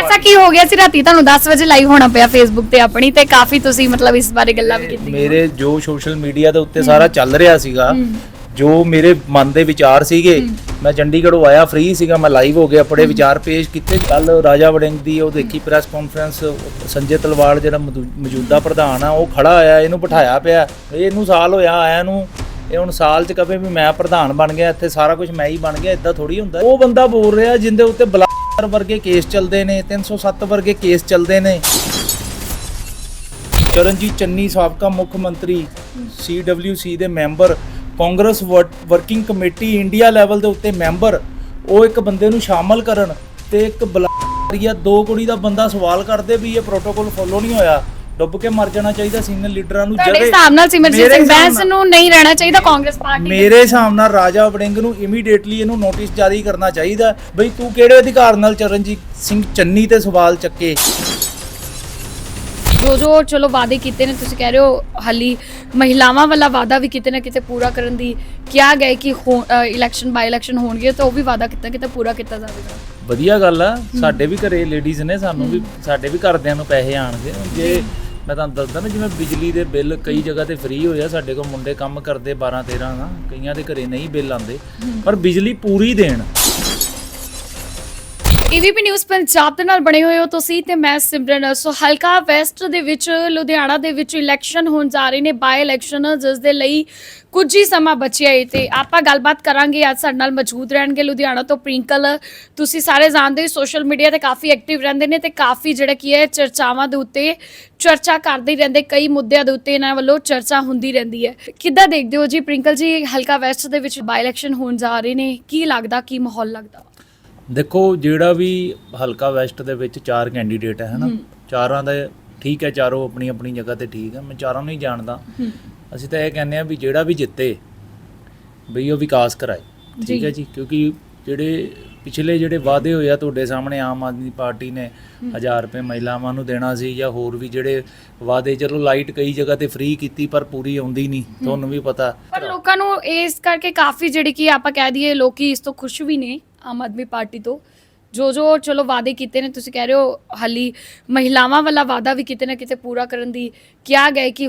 ਐਸਾ ਕੀ ਹੋ ਗਿਆ ਸੀ ਰਾਤੀ? ਤੁਹਾਨੂੰ 10 ਵਜੇ ਲਾਈਵ ਹੋਣਾ ਪਿਆ ਫੇਸਬੁੱਕ ਤੇ ਆਪਣੀ ਤੇ ਕਾਫੀ ਤੁਸੀਂ ਮਤਲਬ ਇਸ ਬਾਰੇ ਗੱਲਾਂ ਵੀ ਕੀਤੀਆਂ। ਮੇਰੇ ਜੋ ਸੋਸ਼ਲ ਮੀਡੀਆ ਦੇ ਉੱਤੇ ਸਾਰਾ ਚੱਲ ਰਿਹਾ ਸੀਗਾ ਜੋ ਮੇਰੇ ਮਨ ਦੇ ਵਿਚਾਰ ਸੀਗੇ ਮੈਂ ਚੰਡੀਗੜ੍ਹੋਂ ਆਇਆ ਫ੍ਰੀ ਸੀਗਾ ਮੈਂ ਲਾਈਵ ਹੋ ਗਿਆ ਆਪਣੇ ਵਿਚਾਰ ਪੇਸ਼ ਕੀਤੇ। ਕੱਲ ਰਾਜਾ ਵੜਿੰਗ ਦੀ ਉਹ ਦੇਖੀ ਪ੍ਰੈਸ ਕਾਨਫਰੰਸ ਸੰਜੇ ਤਲਵਾੜ ਜਿਹੜਾ ਮੌਜੂ- ਮੌਜੂਦਾ ਪ੍ਰਧਾਨ ਆ ਉਹ ਖੜਾ ਹੋਇਆ ਇਹਨੂੰ ਬਿਠਾਇਆ ਪਿਆ। ਇਹ ਇਹਨੂੰ ਸਾਲ ਹੋਇਆ ਆਇਆ ਨੂੰ ਇਹ ਹੁਣ ਸਾਲ ਚ ਕਵੇ ਵੀ ਮੈਂ ਪ੍ਰਧਾਨ ਬਣ ਗਿਆ ਇੱਥੇ ਸਾਰਾ ਕੁਝ ਮੈਂ ਹੀ ਬਣ ਗਿਆ ਇਦਾਂ ਥੋੜੀ ਹੁੰਦਾ। ਉਹ ਬੰਦਾ ਬੋਲ ਰਿਹਾ ਜਿੰਦੇ ਉੱਤੇ ਵਰਗੇ ਕੇਸ ਚੱਲਦੇ ਨੇ 307 ਵਰਗੇ ਕੇਸ ਚੱਲਦੇ ਨੇ। ਚਰਨਜੀਤ ਚੰਨੀ ਸਾਬਕਾ ਮੁੱਖ ਮੰਤਰੀ ਸੀਡਬਲਯੂਸੀ ਦੇ member, Congress working committee India level ਦੇ ਉੱਤੇ ਮੈਂਬਰ, ਉਹ ਇੱਕ ਬੰਦੇ ਨੂੰ ਸ਼ਾਮਲ ਕਰਨ ਤੇ ਇੱਕ ਬਲਾਰੀਆ ਦੋ ਕੁੜੀ ਦਾ ਬੰਦਾ ਸਵਾਲ ਕਰਦੇ ਵੀ ਇਹ ਪ੍ਰੋਟੋਕੋਲ ਫੋਲੋ ਨਹੀਂ ਹੋਇਆ। ਡੁੱਬ ਕੇ ਮਰ ਜਾਣਾ ਚਾਹੀਦਾ ਸੀਨੀਅਰ ਲੀਡਰਾਂ ਨੂੰ ਤੁਹਾਡੇ ਹਿਸਾਬ ਨਾਲ ਸਿਮਰਜੀਤ ਮੇਰੇ ਸਿੰਘ ਹਿਸਾਬ ਬੈਂਸ ਨਾਲ- ਨੂੰ ਨਹੀਂ ਰਹਿਣਾ ਚਾਹੀਦਾ ਕਾਂਗਰਸ ਪਾਰਟੀ ਮੇਰੇ ਹਿਸਾਬ ਨਾਲ ਰਾਜਾ ਵੜਿੰਗ ਨੂੰ ਇਮੀਡੀਏਟਲੀ ਇਹਨੂੰ ਨੋਟਿਸ ਜਾਰੀ ਕਰਨਾ ਚਾਹੀਦਾ। ਬਈ ਤੂੰ ਕਿਹੜੇ ਅਧਿਕਾਰ ਨਾਲ ਚਰਨਜੀਤ ਸਿੰਘ ਚੰਨੀ ਤੇ ਸਵਾਲ ਚੱਕੇ? ਜੋ ਜੋ ਚਲੋ ਵਾਅਦੇ ਕੀਤੇ ਨੇ ਤੁਸੀਂ ਕਹਿ ਰਹੇ ਹੋ ਹਾਲੀ ਮਹਿਲਾਵਾਂ ਵਾਲਾ ਵਾਅਦਾ ਵੀ ਕਿਤੇ ਨਾ ਕਿਤੇ ਪੂਰਾ ਕਰਨ ਦੀ ਕਿਹਾ ਗਿਆ ਹੈ ਕਿ ਇਲੈਕਸ਼ਨ ਬਾਈ ਇਲੈਕਸ਼ਨ ਹੋਣਗੇ ਤਾਂ ਉਹ ਵੀ ਵਾਅਦਾ ਕਿਤੇ ਨਾ ਕਿਤੇ ਪੂਰਾ ਕੀਤਾ ਜਾਵੇਗਾ। ਵਧੀਆ ਗੱਲ ਆ ਸਾਡੇ ਵੀ ਘਰੇ ਲੇਡੀਜ਼ ਨੇ ਸਾਨੂੰ ਵੀ ਸਾਡੇ ਵੀ ਘਰਦਿਆਂ ਨੂੰ ਪੈਸੇ ਆਣਗੇ। ਜੇ ਮੈਂ ਤੁਹਾਨੂੰ ਦੱਸਦਾ ਨਾ, ਜਿਵੇਂ ਬਿਜਲੀ ਦੇ ਬਿੱਲ ਕਈ ਜਗ੍ਹਾ ਤੇ ਫ੍ਰੀ ਹੋਇਆ ਸਾਡੇ ਕੋਲ ਮੁੰਡੇ ਕੰਮ ਕਰਦੇ 12 13 ਨਾ, ਕਈਆਂ ਦੇ ਘਰੇ ਨਹੀਂ ਬਿੱਲ ਆਉਂਦੇ, ਪਰ ਬਿਜਲੀ ਪੂਰੀ ਦੇਣ। ਏਵੀਪੀ ਨਿਊਜ਼ ਪੰਜਾਬ ਦੇ ਨਾਲ ਬਣੇ ਹੋਏ ਹੋ ਤੁਸੀਂ ਤੇ ਮੈਂ ਸਿਮਰਨ। ਸੋ ਹਲਕਾ ਵੈਸਟ ਦੇ ਵਿੱਚ, ਲੁਧਿਆਣਾ ਦੇ ਵਿੱਚ ਇਲੈਕਸ਼ਨ ਹੋਣ ਜਾ ਰਹੇ ਨੇ ਬਾਈ ਇਲੈਕਸ਼ਨ ਜਿਸ ਦੇ ਲਈ ਕੁਝ ਹੀ ਸਮਾਂ ਬਚਿਆ ਹੈ ਤੇ ਆਪਾਂ ਗੱਲਬਾਤ ਕਰਾਂਗੇ। ਅੱਜ ਸਾਡੇ ਨਾਲ ਮੌਜੂਦ ਰਹਿਣਗੇ ਲੁਧਿਆਣਾ ਤੋਂ ਪ੍ਰਿੰਕਲ। ਤੁਸੀਂ ਸਾਰੇ ਜਾਣਦੇ ਹੋ ਸੋਸ਼ਲ ਮੀਡੀਆ ਤੇ ਕਾਫੀ ਐਕਟਿਵ ਰਹਿੰਦੇ ਨੇ ਤੇ ਕਾਫੀ ਜਿਹੜਾ ਕੀ ਹੈ, ਚਰਚਾਵਾਂ ਦੇ ਉੱਤੇ ਚਰਚਾ ਕਰਦੇ ਰਹਿੰਦੇ। ਕਈ ਮੁੱਦਿਆਂ ਦੇ ਉੱਤੇ ਇਹਨਾਂ ਵੱਲੋਂ ਚਰਚਾ ਹੁੰਦੀ ਰਹਿੰਦੀ ਹੈ। ਕਿੱਦਾਂ ਦੇਖਦੇ ਹੋ ਜੀ ਪ੍ਰਿੰਕਲ ਜੀ, ਹਲਕਾ ਵੈਸਟ ਦੇ ਵਿੱਚ ਬਾਈ ਇਲੈਕਸ਼ਨ ਹੋਣ ਜਾ ਰਹੇ ਨੇ? ਕੀ ਲੱਗਦਾ, ਕੀ ਮਾਹੌਲ ਲੱਗਦਾ? ਦੇਖੋ ਜਿਹੜਾ ਵੀ ਹਲਕਾ ਵੈਸਟ ਦੇ ਵਿੱਚ ਚਾਰ ਕੈਂਡੀਡੇਟ ਹੈ ਹਨਾ? ਚਾਰਾਂ ਦਾ ਠੀਕ ਹੈ ਚਾਰੋਂ ਆਪਣੀ ਆਪਣੀ ਜਗ੍ਹਾ ਤੇ ਠੀਕ ਹੈ ਮੈਂ ਚਾਰਾਂ ਨੂੰ ਹੀ ਜਾਣਦਾ। ਅਸੀਂ ਤਾਂ ਇਹ ਕਹਿੰਦੇ ਆ ਵੀ ਜਿਹੜਾ ਵੀ ਜਿੱਤੇ ਬਈ ਉਹ ਵਿਕਾਸ ਕਰਾਏ ਠੀਕ ਹੈ ਜੀ। ਕਿਉਂਕਿ ਜਿਹੜੇ ਪਿਛਲੇ ਜਿਹੜੇ ਵਾਅਦੇ ਹੋਏ ਆ ਤੁਹਾਡੇ ਸਾਹਮਣੇ ਆਮ ਆਦਮੀ ਪਾਰਟੀ ਨੇ 1000 ਰੁਪਏ ਮਹਿਲਾਵਾਂ ਨੂੰ ਦੇਣਾ ਸੀ ਜਾਂ ਹੋਰ ਵੀ ਜਿਹੜੇ ਵਾਅਦੇ ਚਲੋ ਲਾਈਟ ਕਈ ਜਗ੍ਹਾ ਤੇ ਫ੍ਰੀ ਕੀਤੀ ਪਰ ਪੂਰੀ ਆਉਂਦੀ ਨਹੀਂ ਤੁਹਾਨੂੰ ਵੀ ਪਤਾ। ਪਰ ਲੋਕਾਂ ਨੂੰ ਇਸ ਕਰਕੇ ਕਾਫੀ ਜਿਹੜੀ ਕਿ ਆਪਾਂ ਕਹਿ ਦਈਏ ਲੋਕੀ ਇਸ ਤੋਂ ਖੁਸ਼ ਵੀ ਨੇ। ਆਮ ਆਦਮੀ ਪਾਰਟੀ ਤੋਂ। ਜੋ ਜੋ ਚਲੋ ਵਾਅਦੇ ਕੀਤੇ ਨੇ ਤੁਸੀਂ ਕਹਿ ਰਹੇ ਹੋ ਹਾਲੀ ਮਹਿਲਾਵਾਂ ਵਾਲਾ ਵਾਅਦਾ ਵੀ ਕਿਤੇ ਨਾ ਕਿਤੇ ਪੂਰਾ ਕਰਨ ਦੀ ਕਿਹਾ ਗਿਆ ਹੈ ਕਿ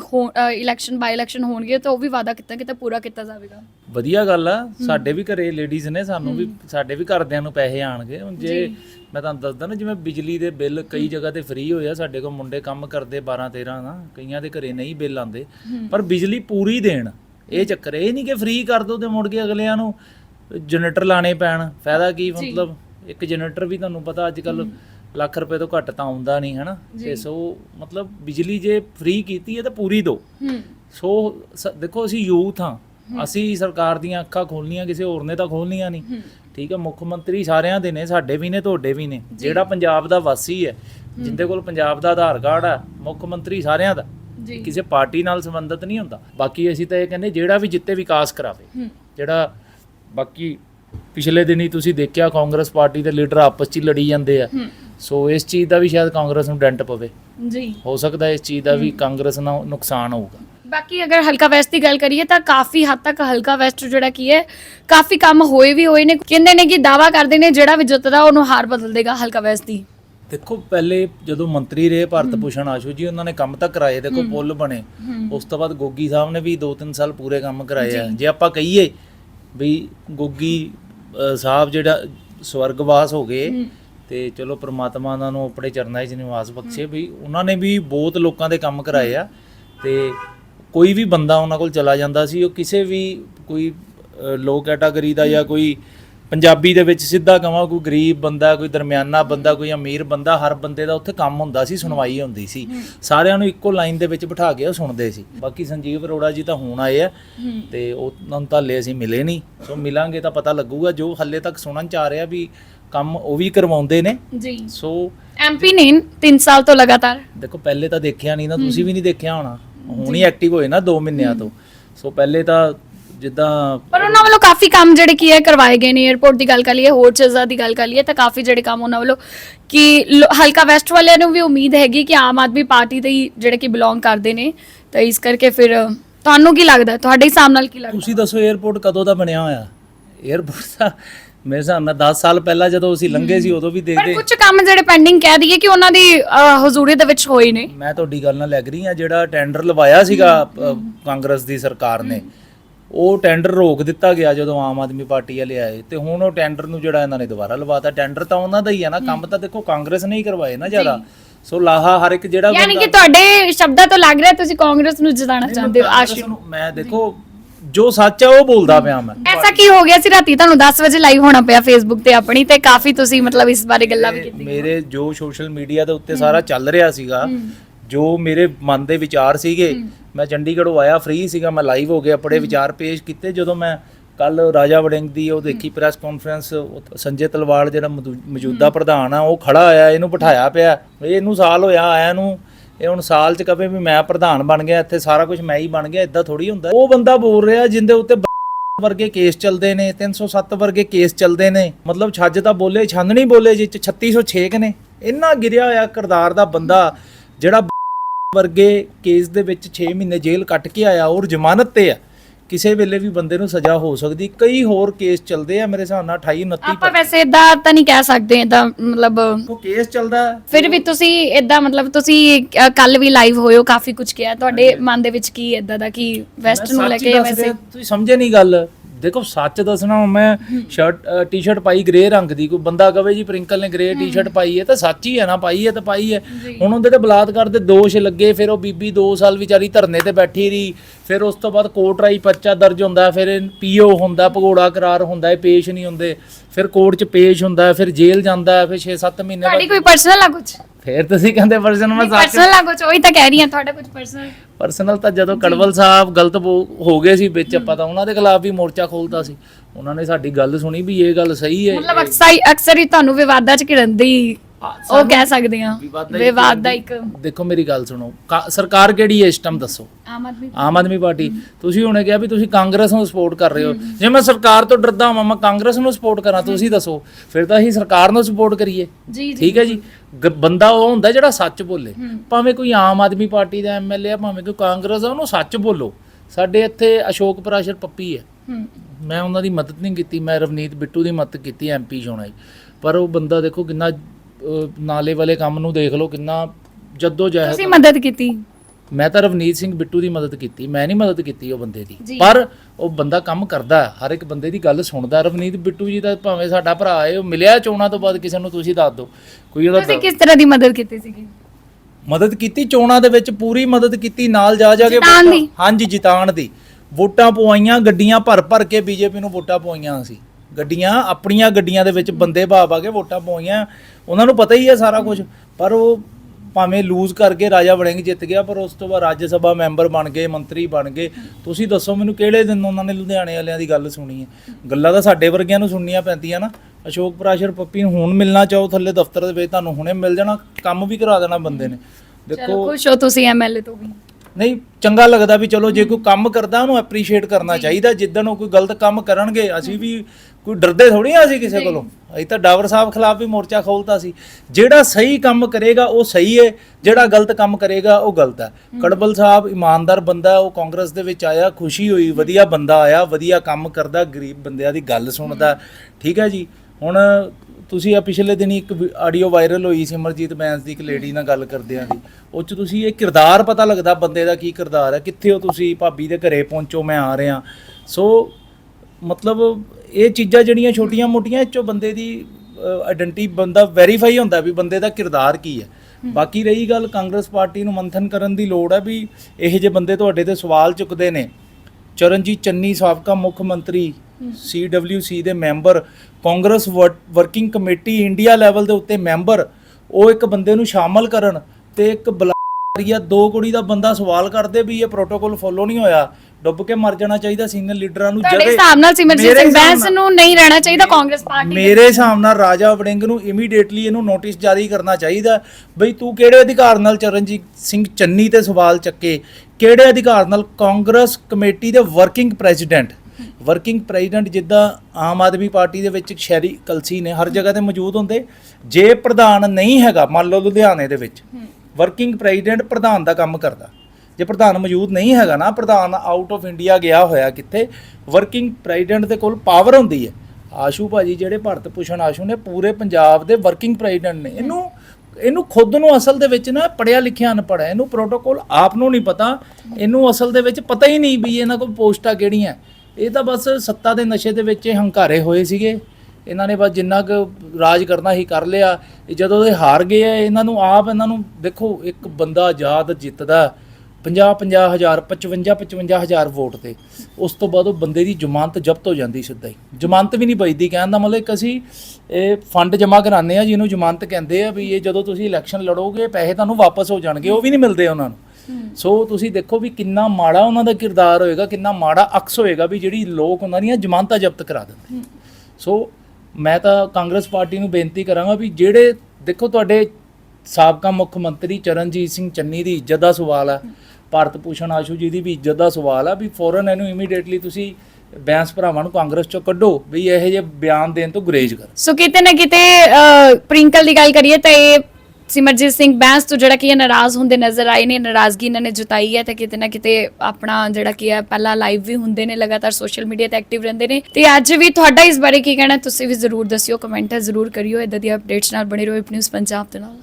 ਇਲੈਕਸ਼ਨ ਬਾਈ ਇਲੈਕਸ਼ਨ ਹੋਣਗੇ ਤਾਂ ਉਹ ਵੀ ਵਾਅਦਾ ਕਿਤੇ ਨਾ ਕਿਤੇ ਪੂਰਾ ਕੀਤਾ ਜਾਵੇਗਾ। ਵਧੀਆ ਗੱਲ ਆ ਸਾਡੇ ਵੀ ਘਰੇ ਲੇਡੀਜ਼ ਨੇ ਸਾਨੂੰ ਵੀ ਸਾਡੇ ਵੀ ਘਰਦਿਆਂ ਨੂੰ ਪੈਸੇ ਆਣਗੇ। ਜੇ ਮੈਂ ਤੁਹਾਨੂੰ ਦੱਸਦਾ ਨਾ ਜਿਵੇਂ ਬਿਜਲੀ ਦੇ ਬਿੱਲ ਕਈ ਜਗ੍ਹਾ ਤੇ ਫ੍ਰੀ ਹੋਇਆ ਸਾਡੇ ਕੋਲ ਮੁੰਡੇ ਕੰਮ ਕਰਦੇ 12 13 ਨਾ ਕਈਆਂ ਦੇ ਘਰੇ ਨਹੀਂ ਬਿੱਲ ਆਉਂਦੇ। ਪਰ ਬਿਜਲੀ ਪੂਰੀ ਦੇਣ ਇਹ ਚੱਕਰ ਇਹ ਨਹੀਂ ਕਿ ਫ੍ਰੀ ਕਰ ਦੋ ਤੇ ਮੁੜ ਕੇ ਅਗਲਿਆਂ ਨੂੰ ਜਨਰੇਟਰ ਲਾਣੇ ਪੈਣ। ਫਾਇਦਾ ਕੀ ਮਤਲਬ ਇੱਕ ਜਨਰੇਟਰ ਵੀ ਤੁਹਾਨੂੰ ਪਤਾ ਅੱਜ ਕੱਲ ਲੱਖ ਰੁਪਏ ਤੋਂ ਘੱਟ ਤਾਂ ਆਉਂਦਾ ਨਹੀਂ ਹਨਾ? ਤੇ ਸੋ ਮਤਲਬ ਬਿਜਲੀ ਜੇ ਫ੍ਰੀ ਕੀਤੀ ਹੈ ਤਾਂ ਪੂਰੀ ਹੂੰ। ਸੋ ਦੇਖੋ ਅਸੀਂ ਯੂਥ ਹਾਂ। ਅਸੀਂ ਸਰਕਾਰ ਦੀਆਂ ਅੱਖਾਂ ਖੋਲਣੀਆਂ ਕਿਸੇ ਹੋਰ ਨੇ ਤਾਂ ਖੋਲਣੀਆਂ ਨਹੀਂ। ਠੀਕ ਹੈ ਮੁੱਖ ਮੰਤਰੀ ਸਾਰਿਆਂ ਦੇ ਨੇ ਸਾਡੇ ਵੀ ਨੇ ਤੁਹਾਡੇ ਵੀ ਨੇ। ਜਿਹੜਾ ਪੰਜਾਬ ਦਾ ਵਾਸੀ ਹੈ ਜਿੰਦੇ ਕੋਲ ਪੰਜਾਬ ਦਾ ਆਧਾਰ ਕਾਰਡ ਹੈ ਮੁੱਖ ਮੰਤਰੀ ਸਾਰਿਆਂ ਦਾ। ਕਿਸੇ ਪਾਰਟੀ ਨਾਲ ਸੰਬੰਧਿਤ ਨਹੀਂ ਹੁੰਦਾ। ਬਾਕੀ ਅਸੀਂ ਤਾਂ ਇਹ ਕਹਿੰਦੇ ਜਿਹੜਾ ਵੀ ਜਿੱਤੇ ਵਿਕਾਸ ਕਰਾਵੇ। ਜਿਹੜਾ ਬਾਕੀ ਪਿਛਲੇ ਦਿਨੀ ਤੁਸੀਂ ਦੇਖਿਆ ਕਾਂਗਰਸ ਪਾਰਟੀ ਦੇ ਲੀਡਰ ਆਪਸ 'ਚ ਹੀ ਲੜੀ ਜਾਂਦੇ ਆ। ਸੋ ਇਸ ਚੀਜ਼ ਦਾ ਵੀ ਸ਼ਾਇਦ ਕਾਂਗਰਸ ਨੂੰ ਡੈਂਟ ਪਵੇ। ਜੀ। ਹੋ ਸਕਦਾ ਇਸ ਚੀਜ਼ ਦਾ ਵੀ ਕਾਂਗਰਸ ਨਾਲ ਨੁਕਸਾਨ ਹੋਊਗਾ। ਬਾਕੀ ਅਗਰ ਹਲਕਾ ਵੈਸਟ ਦੀ ਗੱਲ ਕਰੀਏ ਤਾਂ ਕਾਫੀ ਹੱਦ ਤੱਕ ਹਲਕਾ ਵੈਸਟ ਜਿਹੜਾ ਕੀ ਹੈ ਕਾਫੀ ਕੰਮ ਹੋਏ ਵੀ ਹੋਏ ਨੇ। ਕਹਿੰਦੇ ਨੇ ਕਿ ਦਾਵਾ ਕਰਦੇ ਨੇ ਜਿਹੜਾ ਵੀ ਜਿੱਤਦਾ ਉਹਨੂੰ ਹਾਰ ਬਦਲ ਦੇਗਾ ਹਲਕਾ ਵੈਸਟ ਦੀ। ਦੇਖੋ ਪਹਿਲੇ ਜਦੋਂ ਮੰਤਰੀ ਰਹੇ ਭਾਰਤ ਭੂਸ਼ਣ ਆਸ਼ੂ ਜੀ ਉਹਨਾਂ ਨੇ ਕੰਮ ਤਾਂ ਕਰਾਏ। ਦੇਖੋ ਪੁੱਲ ਬਣੇ। ਉਸ ਤੋਂ ਬਾਅਦ ਗੋਗੀ ਸਾਹਿਬ ਨੇ ਵੀ 2-3 ਸਾਲ ਪੂਰੇ ਕੰਮ ਕਰਾਏ ਆ। ਜੇ ਆਪਾਂ ਕਹੀਏ ਵੀ ਗੋਗੀ ਅ, ਸਾਹਿਬ ਜਿਹੜਾ ਸਵਰਗਵਾਸ ਹੋ ਗਏ ਤੇ ਚਲੋ ਪ੍ਰਮਾਤਮਾ ਉਹਨਾਂ ਨੂੰ ਆਪਣੇ ਚਰਨਾਂ 'ਚ ਨਿਵਾਸ ਬਖਸ਼ੇ ਵੀ ਉਹਨਾਂ ਨੇ ਵੀ ਬਹੁਤ ਲੋਕਾਂ ਦੇ ਕੰਮ ਕਰਾਏ ਆ ਤੇ ਕੋਈ ਵੀ ਬੰਦਾ ਉਹਨਾਂ ਕੋਲ ਚਲਾ ਜਾਂਦਾ ਸੀ ਉਹ ਕਿਸੇ ਵੀ ਕੋਈ ਲੋ ਕੈਟਾਗਰੀ ਦਾ ਜਾਂ ਕੋਈ ਪੰਜਾਬੀ ਦੇ ਵਿੱਚ ਸਿੱਧਾ ਕਹਾਂ ਕੋਈ ਗਰੀਬ ਬੰਦਾ ਕੋਈ ਦਰਮਿਆਨਾ ਬੰਦਾ ਕੋਈ ਅਮੀਰ ਬੰਦਾ ਹਰ ਬੰਦੇ ਦਾ ਉੱਥੇ ਕੰਮ ਹੁੰਦਾ ਸੀ ਸੁਣਵਾਈ ਹੁੰਦੀ ਸੀ। ਸਾਰਿਆਂ ਨੂੰ ਇੱਕੋ ਲਾਈਨ ਦੇ ਵਿੱਚ ਬਿਠਾ ਕੇ ਉਹ ਸੁਣਦੇ ਸੀ। ਬਾਕੀ ਸੰਜੀਵ ਅਰੋੜਾ ਜੀ ਤਾਂ ਹੁਣ ਆਏ ਆ ਤੇ ਉਹਨਾਂ ਨੂੰ ਤਾਂ ਅਸੀਂ ਮਿਲੇ ਨਹੀਂ। ਸੋ ਮਿਲਾਂਗੇ ਤਾਂ ਪਤਾ ਲੱਗੂਗਾ ਜੋ ਹੱਲੇ ਤੱਕ ਸੁਣਨ ਚ ਆ ਰਿਹਾ ਵੀ ਕੰਮ ਉਹ ਵੀ ਕਰਵਾਉਂਦੇ ਨੇ। ਜੀ। ਸੋ ਐਮਪੀ ਨੇ 3 ਸਾਲ ਤੋਂ ਲਗਾਤਾਰ। ਦੇਖੋ ਪਹਿਲੇ ਤਾਂ ਦੇਖਿਆ ਨਹੀਂ ਨਾ ਤੁਸੀਂ ਵੀ ਨਹੀਂ ਦੇਖਿਆ ਹੋਣਾ। ਹੁਣ ਹੀ ਐਕਟਿਵ ਹੋਏ ਨਾ 2 ਮਹੀਨਿਆਂ ਤੋਂ। ਸੋ ਪਹਿਲੇ ਤਾਂ ਜਿੱਦਾਂ ਪਰ ਉਹਨਾਂ ਵੱਲੋਂ ਕਾਫੀ ਕੰਮ ਜਿਹੜੇ ਕੀ ਹੈ ਕਰਵਾਏ ਗਏ ਨੇ 에어ਪੋਰਟ ਦੀ ਗੱਲ ਕਰ ਲਈਏ ਹੋਰ ਚੀਜ਼ਾਂ ਦੀ ਗੱਲ ਕਰ ਲਈਏ ਤਾਂ ਕਾਫੀ ਜਿਹੜੇ ਕੰਮ ਉਹਨਾਂ ਵੱਲੋਂ ਕਿ ਹਲਕਾ ਵੈਸਟ ਵਾਲਿਆਂ ਨੂੰ ਵੀ ਉਮੀਦ ਹੈਗੀ ਕਿ ਆਮ ਆਦਮੀ ਪਾਰਟੀ ਦੇ ਜਿਹੜੇ ਕਿ ਬਿਲੋਂਗ ਕਰਦੇ ਨੇ ਤਾਂ ਇਸ ਕਰਕੇ ਫਿਰ ਤੁਹਾਨੂੰ ਕੀ ਲੱਗਦਾ ਤੁਹਾਡੇ ਹਿਸਾਬ ਨਾਲ ਕੀ ਲੱਗਦਾ? ਤੁਸੀਂ ਦੱਸੋ 에어ਪੋਰਟ ਕਦੋਂ ਦਾ ਬਣਿਆ ਹੋਇਆ? 에어ਪੋਰਟ ਤਾਂ ਮੇਰੇ ਹਿਸਾਬ ਨਾਲ 10 ਸਾਲ ਪਹਿਲਾਂ ਜਦੋਂ ਅਸੀਂ ਲੰਘੇ ਸੀ ਉਦੋਂ ਵੀ ਪਰ ਕੁਝ ਕੰਮ ਜਿਹੜੇ ਪੈਂਡਿੰਗ ਕਹਿ ਦਈਏ ਕਿ ਉਹਨਾਂ ਦੀ ਹਜ਼ੂਰੀ ਦੇ ਵਿੱਚ ਹੋਏ ਨੇ। ਮੈਂ ਤੁਹਾਡੀ ਗੱਲ ਨਾਲ ਲੱਗ ਰਹੀ ਹਾਂ ਜਿਹੜਾ ਟੈਂਡਰ ਲਵਾਇਆ ਸੀਗਾ ਕਾਂਗਰਸ ਦੀ ਸਰਕਾਰ ਨੇ। ਉਹ ਟੈਂਡਰ ਰੋਕ ਦਿੱਤਾ ਗਿਆ ਜਦੋਂ ਆਮ ਆਦਮੀ ਪਾਰਟੀ ਵਾਲੇ ਆਏ ਤੇ ਹੁਣ ਉਹ ਟੈਂਡਰ ਨੂੰ ਜਿਹੜਾ ਇਹਨਾਂ ਨੇ ਦੁਬਾਰਾ ਲਵਾਤਾ ਟੈਂਡਰ ਤਾਂ ਉਹਨਾਂ ਦਾ ਹੀ ਆ ਨਾ ਕੰਮ ਤਾਂ ਦੇਖੋ ਕਾਂਗਰਸ ਨੇ ਹੀ ਕਰਵਾਏ ਨਾ ਜ਼ਿਆਦਾ। ਸੋ ਲਾਹਾ ਹਰ ਇੱਕ ਜਿਹੜਾ ਯਾਨੀ ਕਿ ਤੁਹਾਡੇ ਸ਼ਬਦਾਂ ਤੋਂ ਲੱਗ ਰਿਹਾ ਤੁਸੀਂ ਕਾਂਗਰਸ ਨੂੰ ਜਿਤਾਉਣਾ ਨਹੀਂ, ਚਾਹੁੰਦੇ ਹੋ ਆਸ਼ੂ। ਮੈਂ ਦੇਖੋ ਜੋ ਸੱਚ ਆ ਉਹ ਬੋਲਦਾ ਪਿਆ ਮੈਂ। ਐਸਾ ਕੀ ਹੋ ਗਿਆ ਸੀ? ਰਾਤੀ ਤੁਹਾਨੂੰ 10 ਵਜੇ ਲਾਈਵ ਹੋਣਾ ਪਿਆ ਫੇਸਬੁੱਕ ਤੇ ਆਪਣੀ ਤੇ ਕਾਫੀ ਤੁਸੀਂ ਮਤਲਬ ਇਸ ਬਾਰੇ ਗੱਲਾਂ ਵੀ ਕੀਤੀਆਂ। ਮੇਰੇ ਜੋ ਸੋਸ਼ਲ ਮੀਡੀਆ ਦੇ ਉੱਤੇ ਸਾਰਾ ਚੱਲ ਰਿਹਾ ਸੀਗਾ ਜੋ ਮੇਰੇ ਮਨ ਦੇ ਵਿਚਾਰ ਸੀਗੇ ਮੈਂ ਚੰਡੀਗੜ੍ਹੋਂ ਆਇਆ ਫ੍ਰੀ ਸੀਗਾ ਮੈਂ ਲਾਈਵ ਹੋ ਗਿਆ ਬੜੇ ਵਿਚਾਰ ਪੇਸ਼ ਕੀਤੇ। ਜਦੋਂ ਮੈਂ ਕੱਲ ਰਾਜਾ ਵੜਿੰਗ ਦੀ ਉਹ ਦੇਖੀ ਪ੍ਰੈਸ ਕਾਨਫਰੰਸ ਸੰਜੇ ਤਲਵਾੜ ਜਿਹੜਾ ਮੌਜੂ- ਮੌਜੂਦਾ ਪ੍ਰਧਾਨ ਆ ਉਹ ਖੜਾ ਹੋਇਆ ਇਹਨੂੰ ਬਿਠਾਇਆ ਪਿਆ। ਇਹਨੂੰ ਸਾਲ ਹੋਇਆ ਆਇਆ ਨੂੰ। ਇਹ ਹੁਣ ਸਾਲ ਚ ਕਵੇ ਵੀ ਮੈਂ ਪ੍ਰਧਾਨ ਬਣ ਗਿਆ ਇੱਥੇ ਸਾਰਾ ਕੁਝ ਮੈਂ ਹੀ ਬਣ ਗਿਆ ਇਦਾਂ ਥੋੜੀ ਹੁੰਦਾ। ਉਹ ਬੰਦਾ ਬੋਲ ਰਿਹਾ ਜਿੰਦੇ ਉੱਤੇ ਵਰਗੇ ਕੇਸ ਚੱਲਦੇ ਨੇ 307 ਵਰਗੇ ਕੇਸ ਚੱਲਦੇ ਨੇ। ਮਤਲਬ ਛੱਜ ਤਾਂ ਬੋਲੇ ਛੰਦ ਨਹੀਂ ਬੋਲੇ ਜਿਹ 'ਚ 3606 ਕੁ ਨੇ। ਇੰਨਾ ਗਿਰਿਆ ਹੋਇਆ ਕਿਰਦਾਰ ਦਾ ਬੰਦਾ ਜਿਹੜਾ ਵਰਗੇ ਕੇਸ ਦੇ ਵਿੱਚ 6 ਮਹੀਨੇ ਜੇਲ੍ਹ ਕੱਟ ਕੇ ਆਇਆ ਔਰ ਜ਼ਮਾਨਤ ਤੇ ਆ। ਕਿਸੇ ਵੇਲੇ ਵੀ ਬੰਦੇ ਨੂੰ ਸਜ਼ਾ ਹੋ ਸਕਦੀ। ਕਈ ਹੋਰ ਕੇਸ ਚੱਲਦੇ ਆ ਮੇਰੇ ਹਿਸਾਬ ਨਾਲ 28 29 ਆਪਾਂ ਵੈਸੇ ਇਦਾਂ ਤਾਂ ਨਹੀਂ ਕਹਿ ਸਕਦੇ ਇਦਾਂ ਮਤਲਬ ਕੋ ਕੇਸ ਚੱਲਦਾ। ਫਿਰ ਵੀ ਤੁਸੀਂ ਇਦਾਂ ਮਤਲਬ ਤੁਸੀਂ ਕੱਲ ਵੀ ਲਾਈਵ ਹੋਏ ਹੋ ਕਾਫੀ ਕੁਝ ਕਿਹਾ। ਤੁਹਾਡੇ ਮਨ ਦੇ ਵਿੱਚ ਕੀ ਇਦਾਂ ਦਾ ਕਿ ਵੈਸਟ ਨੂੰ ਲੈ ਕੇ ਵੈਸੇ? ਤੁਸੀਂ ਸਮਝੇ ਨਹੀਂ ਗੱਲ। ਦੇਖੋ ਸੱਚ ਦੱਸਣਾ ਮੈਂ ਸ਼ਰਟ ਟੀ-ਸ਼ਰਟ ਪਾਈ ਗ੍ਰੇ ਰੰਗ ਦੀ ਕੋਈ ਬੰਦਾ ਕਵੇ ਜੀ ਪ੍ਰਿੰਕਲ ਨੇ ਗ੍ਰੇ ਟੀ-ਸ਼ਰਟ ਪਾਈ ਹੈ ਤਾਂ ਸੱਚ ਹੀ ਹੈ ਨਾ ਪਾਈ ਹੈ ਤਾਂ ਪਾਈ ਹੈ। ਹੁਣ ਉਹਦੇ ਤੇ ਬਲਾਤਕਾਰ ਦੇ ਦੋਸ਼ ਲੱਗੇ ਫਿਰ ਉਹ ਬੀਬੀ 2 ਸਾਲ ਵਿਚਾਰੀ ਧਰਨੇ ਤੇ ਬੈਠੀ ਰਹੀ ਫਿਰ ਉਸ ਤੋਂ ਬਾਅਦ ਕੋਰਟ ਰਾਈ ਪਰਚਾ ਦਰਜ ਹੁੰਦਾ ਫਿਰ ਪੀਓ ਹੁੰਦਾ ਭਗੋੜਾ ਕਰਾਰ ਹੁੰਦਾ ਇਹ ਪੇਸ਼ ਨਹੀਂ ਹੁੰਦੇ ਫਿਰ ਕੋਰਟ 'ਚ ਪੇਸ਼ ਹੁੰਦਾ ਹੈ, ਫਿਰ ਜੇਲ੍ਹ ਜਾਂਦਾ ਹੈ, ਫਿਰ 6-7 ਮਹੀਨੇ ਤੁਹਾਡੀ ਬਾਅਦ ਕੋਈ ਪਰਸਨਲ ਆ ਕੁਝ ਫਿਰ ਤੁਸੀਂ ਕਹਿੰਦੇ ਪਰਸਨ ਮੈਂ ਸੱਚ ਪਰਸਨਲ ਆ ਕੁਝ ਉਹੀ ਤਾਂ ਕਹਿ ਰਹੀ ਹਾਂ ਤੁਹਾਡਾ ਕੁਝ ਪਰਸਨਲ ਪਰਸਨਲ ਤਾਂ ਜਦੋਂ ਕੜਵਲ ਸਾਹਿਬ ਗਲਤ ਹੋ ਗਏ ਸੀ ਵਿੱਚ ਆਪਾਂ ਤਾਂ ਉਹਨਾਂ ਦੇ ਖਿਲਾਫ ਵੀ ਮੋਰਚਾ ਖੋਲਤਾ ਸੀ। ਉਹਨਾਂ ਨੇ ਸਾਡੀ ਗੱਲ ਸੁਣੀ ਵੀ ਇਹ ਗੱਲ ਸਹੀ ਹੈ ਮਤਲਬ ਅਕਸਰ ਅਕਸਰ ਹੀ ਤੁਹਾਨੂੰ ਵਿਵਾਦਾਂ 'ਚ ਘਿਰਨ ਦੀ ਉਹ ਕਹਿ ਸਕਦੇ ਆ ਵਿਵਾਦਾਂ ਦਾ ਇੱਕ ਦੇਖੋ ਮੇਰੀ ਗੱਲ ਸੁਣੋ। ਸਰਕਾਰ ਕਿਹੜੀ ਹੈ ਇਸ ਟਾਈਮ ਦੱਸੋ? ਆਮ ਆਦਮੀ ਆਮ ਆਦਮੀ ਪਾਰਟੀ। ਤੁਸੀਂ ਹੁਣੇ ਕਿਹਾ ਵੀ ਤੁਸੀਂ ਕਾਂਗਰਸ ਨੂੰ ਸਪੋਰਟ ਕਰ ਰਹੇ ਹੋ। ਜੇ ਮੈਂ ਸਰਕਾਰ ਤੋਂ ਡਰਦਾ ਹਾਂ ਮੈਂ ਕਾਂਗਰਸ ਨੂੰ ਸਪੋਰਟ ਕਰਾਂ ਤੁਸੀਂ ਦੱਸੋ। ਫਿਰ ਤਾਂ ਅਸੀਂ ਸਰਕਾਰ ਨੂੰ ਸਪੋਰਟ ਕਰੀਏ। ਠੀਕ ਹੈ ਜੀ? ਬੰਦਾ ਉਹ ਹੁੰਦਾ ਜਿਹੜਾ ਸੱਚ ਬੋਲੇ। ਭਾਵੇਂ ਕੋਈ ਆਮ ਆਦਮੀ ਪਾਰਟੀ ਦਾ ਐਮਐਲਏ ਆ ਭਾਵੇਂ ਕੋਈ ਕਾਂਗਰਸ ਆ ਉਹਨੂੰ ਸੱਚ ਬੋਲੋ। ਸਾਡੇ ਇੱਥੇ ਅਸ਼ੋਕ ਪ੍ਰਾਸ਼ਰ ਪੱਪੀ ਹੈ। ਮੈਂ ਉਹਨਾਂ ਦੀ ਮਦਦ ਨਹੀਂ ਕੀਤੀ। ਮੈਂ ਰਵਨੀਤ ਬਿੱਟੂ ਦੀ ਮਦਦ ਕੀਤੀ ਐਮਪੀ ਚੋਣਾਂ 'ਚ ਪਰ ਉਹ ਬੰਦਾ ਦੇਖੋ ਕਿੰਨਾ ਨਾਲੇ ਵਾਲੇ ਕੰਮ ਨੂੰ ਦੇਖ ਲਓ ਕਿੰਨਾ ਜੱਦੋ ਜਹਿਦ ਤੁਸੀਂ ਮਦਦ ਕੀਤੀ। ਮੈਂ ਤਾਂ ਰਵਨੀਤ ਸਿੰਘ ਬਿੱਟੂ ਦੀ ਮਦਦ ਕੀਤੀ ਮੈਂ ਨਹੀਂ ਮਦਦ ਕੀਤੀ ਉਹ ਬੰਦੇ। ਦੀ। ਪਰ ਉਹ ਬੰਦਾ ਕੰਮ ਕਰਦਾ ਹਰ ਇੱਕ ਬੰਦੇ ਦੀ ਗੱਲ ਸੁਣਦਾ। ਰਵਨੀਤ ਬਿੱਟੂ ਜੀ ਦਾ ਭਾਵੇਂ ਸਾਡਾ ਭਰਾ ਹੈ ਉਹ ਮਿਲਿਆ ਚੋਣਾਂ ਤੋਂ ਬਾਅਦ ਕਿਸੇ ਨੂੰ ਤੁਸੀਂ ਦੱਸ ਦਿਓ। ਕੋਈ ਉਹਦਾ ਤੁਸੀਂ ਕਿਸ ਤਰ੍ਹਾਂ ਦੀ ਮਦਦ ਕੀਤੀ ਸੀਗੀ? ਮਦਦ ਕੀਤੀ ਚੋਣਾਂ ਦੇ ਵਿੱਚ ਪੂਰੀ ਮਦਦ ਕੀਤੀ ਨਾਲ ਜਾ ਜਾ ਕੇ? ਹਾਂਜੀ ਜਿਤਾਣ ਦੀ। ਵੋਟਾਂ ਪਵਾਈਆਂ ਗੱਡੀਆਂ ਭਰ ਭਰ ਕੇ ਬੀਜੇਪੀ ਨੂੰ ਵੋਟਾਂ ਪਵਾਈਆਂ ਸੀ ਗੱਡੀਆਂ ਆਪਣੀਆਂ ਗੱਡੀਆਂ ਦੇ ਵਿੱਚ ਬੰਦੇ ਭਾ ਭਾ ਕੇ ਵੋਟਾਂ ਪਵਾਈਆਂ ਉਹਨਾਂ ਨੂੰ ਪਤਾ ਹੀ ਹੈ ਸਾਰਾ ਕੁਝ ਪਰ ਉਹ ਭਾਵੇਂ ਲੂਜ਼ ਕਰਕੇ ਰਾਜਾ ਵੜਿੰਗ ਜਿੱਤ ਗਿਆ ਪਰ ਉਸ ਤੋਂ ਬਾਅਦ ਰਾਜ ਸਭਾ ਮੈਂਬਰ ਬਣ ਗਏ ਮੰਤਰੀ ਬਣ ਗਏ। ਤੁਸੀਂ ਦੱਸੋ ਮੈਨੂੰ ਕਿਹੜੇ ਦਿਨ ਉਹਨਾਂ ਨੇ ਲੁਧਿਆਣੇ ਵਾਲਿਆਂ ਦੀ ਗੱਲ ਸੁਣੀ ਹੈ? ਗੱਲਾਂ ਤਾਂ ਸਾਡੇ ਵਰਗਿਆਂ ਨੂੰ ਸੁਣਨੀਆਂ ਪੈਂਦੀਆਂ ਨਾ। ਅਸ਼ੋਕ ਪ੍ਰਾਸ਼ਰ ਪੱਪੀ ਨੂੰ ਹੁਣ ਮਿਲਣਾ ਚਾਹੋ ਥੱਲੇ ਦਫ਼ਤਰ ਦੇ ਵਿੱਚ ਤੁਹਾਨੂੰ ਹੁਣੇ ਮਿਲ ਜਾਣਾ ਕੰਮ ਵੀ ਕਰਾ ਦੇਣਾ ਬੰਦੇ ਨੇ। ਚਲੋ ਦੇਖੋ। ਖੁਸ਼ ਹੋ ਤੁਸੀਂ ਐਮਐਲਏ ਤੋਂ ਵੀ। ਨਹੀਂ ਚੰਗਾ ਲੱਗਦਾ ਵੀ ਚਲੋ ਜੇ ਕੋਈ ਕੰਮ ਕਰਦਾ ਉਹਨੂੰ ਐਪਰੀਸ਼ੀਏਟ ਕਰਨਾ ਚਾਹੀਦਾ। ਜਿੱਦਣ ਉਹ ਕੋਈ ਗਲਤ ਕੰਮ ਕਰਨਗੇ ਅਸੀਂ ਵੀ ਕੋਈ ਡਰਦੇ ਥੋੜੀ ਆ ਅਸੀਂ ਕਿਸੇ ਕੋਲੋਂ? ਅਸੀਂ ਤਾਂ ਡਾਵਰ ਸਾਹਿਬ ਖਿਲਾਫ ਵੀ ਮੋਰਚਾ ਖੋਲਤਾ ਸੀ। ਜਿਹੜਾ ਸਹੀ ਕੰਮ ਕਰੇਗਾ ਉਹ ਸਹੀ ਹੈ ਜਿਹੜਾ ਗਲਤ ਕੰਮ ਕਰੇਗਾ ਉਹ ਗਲਤ ਹੈ। ਕੜਬਲ ਸਾਹਿਬ ਇਮਾਨਦਾਰ ਬੰਦਾ ਉਹ ਕਾਂਗਰਸ ਦੇ ਵਿੱਚ ਆਇਆ ਖੁਸ਼ੀ ਹੋਈ ਵਧੀਆ ਬੰਦਾ ਆਇਆ ਵਧੀਆ ਕੰਮ ਕਰਦਾ ਗਰੀਬ ਬੰਦਿਆਂ ਦੀ ਗੱਲ ਸੁਣਦਾ। ਠੀਕ ਹੈ ਜੀ? ਹੁਣ ਤੁਸੀਂ ਆ ਪਿਛਲੇ ਦਿਨੀ ਇੱਕ ਆਡੀਓ ਵਾਇਰਲ ਹੋਈ ਸੀ ਅਮਰਜੀਤ ਬੈਂਸ ਦੀ ਇੱਕ ਲੇਡੀ ਨਾਲ ਗੱਲ ਕਰਦਿਆਂ ਦੀ। ਉਹ ਚ ਤੁਸੀਂ ਇਹ ਕਿਰਦਾਰ ਪਤਾ ਲੱਗਦਾ ਬੰਦੇ ਦਾ ਕੀ ਕਿਰਦਾਰ ਹੈ? ਕਿੱਥੇ ਹੋ ਤੁਸੀਂ? ਭਾਬੀ ਦੇ ਘਰੇ ਪਹੁੰਚੋ ਮੈਂ ਆ ਰਿਹਾ। ਸੋ ਮਤਲਬ ਇਹ ਚੀਜ਼ਾਂ ਜਿਹੜੀਆਂ ਛੋਟੀਆਂ ਮੋਟੀਆਂ ਇਹ ਚੋਂ ਬੰਦੇ ਦੀ ਆਇਡੈਂਟੀ ਬੰਦਾ ਵੈਰੀਫਾਈ ਹੁੰਦਾ ਵੀ ਬੰਦੇ ਦਾ ਕਿਰਦਾਰ ਕੀ ਹੈ। ਬਾਕੀ ਰਹੀ ਗੱਲ ਕਾਂਗਰਸ ਪਾਰਟੀ ਨੂੰ ਮੰਥਨ ਕਰਨ ਦੀ ਲੋੜ ਹੈ ਵੀ ਇਹੋ ਜਿਹੇ ਬੰਦੇ ਤੁਹਾਡੇ ਤੇ ਸਵਾਲ ਚੁੱਕਦੇ ਨੇ ਚਰਨਜੀਤ ਚੰਨੀ ਸਾਬਕਾ ਮੁੱਖ ਮੰਤਰੀ ਸੀਡਬਲਯੂਸੀ ਦੇ ਮੈਂਬਰ ਕਾਂਗਰਸ ਵਰ- ਵਰਕਿੰਗ ਕਮੇਟੀ ਇੰਡੀਆ ਲੈਵਲ ਦੇ ਉੱਤੇ ਮੈਂਬਰ ਉਹ ਇੱਕ ਬੰਦੇ ਨੂੰ ਸ਼ਾਮਲ ਕਰਨ ਤੇ ਇੱਕ ਬਲਾਰੀਆ ਦੋ ਕੁੜੀ ਦਾ ਬੰਦਾ ਸਵਾਲ ਕਰਦੇ ਵੀ ਇਹ ਪ੍ਰੋਟੋਕਾਲ ਫੋਲੋ ਨਹੀਂ ਹੋਇਆ ਡੁੱਬ ਕੇ ਮਰ ਜਾਣਾ ਚਾਹੀਦਾ ਸੀਨੀਅਰ ਲੀਡਰਾਂ ਨੂੰ ਤੁਹਾਡੇ ਹਿਸਾਬ ਨਾਲ ਸਿਮਰਜੀਤ ਮੇਰੇ ਸਿੰਘ ਹਿਸਾਬ ਬੈਂਸ ਨਾਲ- ਨੂੰ ਨਹੀਂ ਰਹਿਣਾ ਚਾਹੀਦਾ ਕਾਂਗਰਸ ਪਾਰਟੀ ਮੇਰੇ ਹਿਸਾਬ ਨਾਲ ਰਾਜਾ ਵੜਿੰਗ ਨੂੰ ਇਮੀਡੀਏਟਲੀ ਇਹਨੂੰ ਨੋਟਿਸ ਜਾਰੀ ਕਰਨਾ ਚਾਹੀਦਾ। ਬਈ ਤੂੰ ਕਿਹੜੇ ਅਧਿਕਾਰ ਨਾਲ ਚਰਨਜੀਤ ਸਿੰਘ ਚੰਨੀ ਤੇ ਸਵਾਲ ਚੱਕੇ? ਕਿਹੜੇ ਅਧਿਕਾਰ ਨਾਲ ਕਾਂਗਰਸ ਕਮੇਟੀ ਦੇ ਵਰਕਿੰਗ ਪ੍ਰੈਜ਼ੀਡੈਂਟ ਵਰਕਿੰਗ ਪ੍ਰੈਜ਼ੀਡੈਂਟ ਜਿੱਦਾਂ ਆਮ ਆਦਮੀ ਪਾਰਟੀ ਦੇ ਵਿੱਚ ਸ਼ਹਿਰੀ ਕਲਸੀ ਨੇ ਹਰ ਜਗ੍ਹਾ ਤੇ ਮੌਜੂਦ ਹੁੰਦੇ। ਜੇ ਪ੍ਰਧਾਨ ਨਹੀਂ ਹੈਗਾ ਮੰਨ ਲਓ ਲੁਧਿਆਣੇ ਦੇ ਵਿੱਚ ਵਰਕਿੰਗ ਪ੍ਰੈਜ਼ੀਡੈਂਟ ਪ੍ਰਧਾਨ ਦਾ ਕੰਮ ਕਰਦਾ। ਜੇ ਪ੍ਰਧਾਨ ਮੌਜੂਦ ਨਹੀਂ ਹੈਗਾ ਨਾ, ਪ੍ਰਧਾਨ ਆਊਟ ਆਫ ਇੰਡੀਆ ਗਿਆ ਹੋਇਆ ਕਿੱਥੇ ਵਰਕਿੰਗ ਪ੍ਰੈਜ਼ੀਡੈਂਟ ਦੇ ਕੋਲ ਪਾਵਰ ਹੁੰਦੀ ਹੈ। ਆਸ਼ੂ ਭਾਜੀ ਜਿਹੜੇ ਭਾਰਤ ਭੂਸ਼ਣ ਆਸ਼ੂ ਨੇ ਪੂਰੇ ਪੰਜਾਬ ਦੇ ਵਰਕਿੰਗ ਪ੍ਰੈਜ਼ੀਡੈਂਟ ਨੇ। ਇਹਨੂੰ ਇਹਨੂੰ ਖੁਦ ਨੂੰ ਅਸਲ ਦੇ ਵਿੱਚ ਨਾ ਪੜਿਆ ਲਿਖਿਆ ਅਨਪੜ੍ਹ ਹੈ। ਇਹਨੂੰ ਪ੍ਰੋਟੋਕੋਲ ਆਪ ਨੂੰ ਨਹੀਂ ਪਤਾ। ਇਹਨੂੰ ਅਸਲ ਦੇ ਵਿੱਚ ਪਤਾ ਹੀ ਨਹੀਂ ਵੀ ਇਹਨਾਂ ਕੋਲ ਪੋਸਟਾਂ ਕਿਹੜੀਆਂ। ਇਹ ਤਾਂ ਬਸ ਸੱਤਾ ਦੇ ਨਸ਼ੇ ਦੇ ਵਿੱਚ ਇਹ ਹੰਕਾਰੇ ਹੋਏ ਸੀਗੇ। ਇਹਨਾਂ ਨੇ ਬਸ ਜਿੰਨਾ ਕੁ ਰਾਜ ਕਰਨਾ ਹੀ ਕਰ ਲਿਆ। ਜਦੋਂ ਇਹ ਹਾਰ ਗਏ ਇਹਨਾਂ ਨੂੰ ਆਪ, ਇਹਨਾਂ ਨੂੰ ਦੇਖੋ, ਇੱਕ ਬੰਦਾ ਆਜ਼ਾਦ ਜਿੱਤਦਾ। 50 50 ਹਜ਼ਾਰ 55 55 ਹਜ਼ਾਰ ਵੋਟ ਤੇ। ਉਸ ਤੋਂ ਬਾਅਦ ਉਹ ਬੰਦੇ ਦੀ ਜ਼ਮਾਨਤ ਜ਼ਬਤ ਹੋ ਜਾਂਦੀ ਸਿੱਧਾ ਹੀ। ਜ਼ਮਾਨਤ ਵੀ ਨਹੀਂ ਬਚਦੀ ਕਹਿਣ ਦਾ ਮਤਲਬ ਇੱਕ ਅਸੀਂ ਇਹ ਫੰਡ ਜਮ੍ਹਾਂ ਕਰਾਉਂਦੇ ਆ ਜਿਹਨੂੰ ਜ਼ਮਾਨਤ ਕਹਿੰਦੇ ਆ ਵੀ ਇਹ ਜਦੋਂ ਤੁਸੀਂ ਇਲੈਕਸ਼ਨ ਲੜੋਗੇ, ਪੈਸੇ ਤੁਹਾਨੂੰ ਵਾਪਸ ਹੋ ਜਾਣਗੇ, ਉਹ ਵੀ ਨਹੀਂ ਮਿਲਦੇ ਉਹਨਾਂ ਨੂੰ। ਸੋ ਤੁਸੀਂ ਦੇਖੋ ਵੀ ਕਿੰਨਾ ਮਾੜਾ ਉਹਨਾਂ ਦਾ ਕਿਰਦਾਰ ਹੋਏਗਾ, ਕਿੰਨਾ ਮਾੜਾ ਅਕਸ ਹੋਏਗਾ ਵੀ ਜਿਹੜੀ ਲੋਕ ਉਹਨਾਂ ਦੀਆਂ ਜ਼ਮਾਨਤਾਂ ਜ਼ਬਤ ਕਰਾ ਦਿੰਦੇ ਸੋ ਮੈਂ ਤਾਂ ਕਾਂਗਰਸ ਪਾਰਟੀ ਨੂੰ ਬੇਨਤੀ ਕਰਾਂਗਾ ਵੀ ਜਿਹੜੇ ਦੇਖੋ ਤੁਹਾਡੇ ਸਾਬਕਾ ਮੁੱਖ ਮੰਤਰੀ ਚਰਨਜੀਤ ਸਿੰਘ ਚੰਨੀ ਦੀ ਇੱਜ਼ਤ ਦਾ ਸਵਾਲ ਆ ਭਾਰਤ ਭੂਸ਼ਣ ਆਸ਼ੂ ਜੀ ਦੀ ਵੀ ਇੱਜ਼ਤ ਦਾ ਸਵਾਲ ਆ ਵੀ ਫੌਰਨ ਇਹਨੂੰ ਇਮੀਡੀਏਟਲੀ ਤੁਸੀਂ ਬੈਂਸ ਭਰਾਵਾਂ ਨੂੰ ਕਾਂਗਰਸ ਚੋਂ ਕੱਢੋ ਵੀ ਇਹੋ ਜਿਹੇ ਬਿਆਨ ਦੇਣ ਤੋਂ ਗੁਰੇਜ਼ ਕਰੋ ਸੋ ਕਿਤੇ ਨਾ ਕਿਤੇ ਪ੍ਰਿੰਕਲ ਦੀ ਗੱਲ ਕਰੀਏ ਤਾਂ ਇਹ ਸਿਮਰਜੀਤ ਸਿੰਘ ਬੈਂਸ ਤੋਂ ਜਿਹੜਾ ਕੀ ਹੈ ਨਾਰਾਜ਼ ਹੁੰਦੇ ਨਜ਼ਰ ਆਏ ਨੇ, ਨਾਰਾਜ਼ਗੀ ਇਹਨਾਂ ਨੇ ਜਤਾਈ ਹੈ ਤੇ ਕਿਤੇ ਨਾ ਕਿਤੇ ਆਪਣਾ ਜਿਹੜਾ ਕੀ ਹੈ ਪਹਿਲਾਂ ਲਾਈਵ ਵੀ ਹੁੰਦੇ ਨੇ, ਲਗਾਤਾਰ ਸੋਸ਼ਲ ਮੀਡੀਆ ਤੇ ਐਕਟਿਵ ਰਹਿੰਦੇ ਨੇ। ਤੇ ਅੱਜ ਵੀ ਤੁਹਾਡਾ ਇਸ ਬਾਰੇ ਕੀ ਕਹਿਣਾ, ਤੁਸੀਂ ਵੀ ਜ਼ਰੂਰ ਦੱਸਿਓ ਕਮੈਂਟ ਜ਼ਰੂਰ ਕਰਿਓ ਇਦਾਂ ਦੀ ਅਪਡੇਟਸ ਨਾਲ ਬਣੇ ਰਹੋ ਨਿਊਜ਼ ਪੰਜਾਬ ਦੇ ਨਾਲ।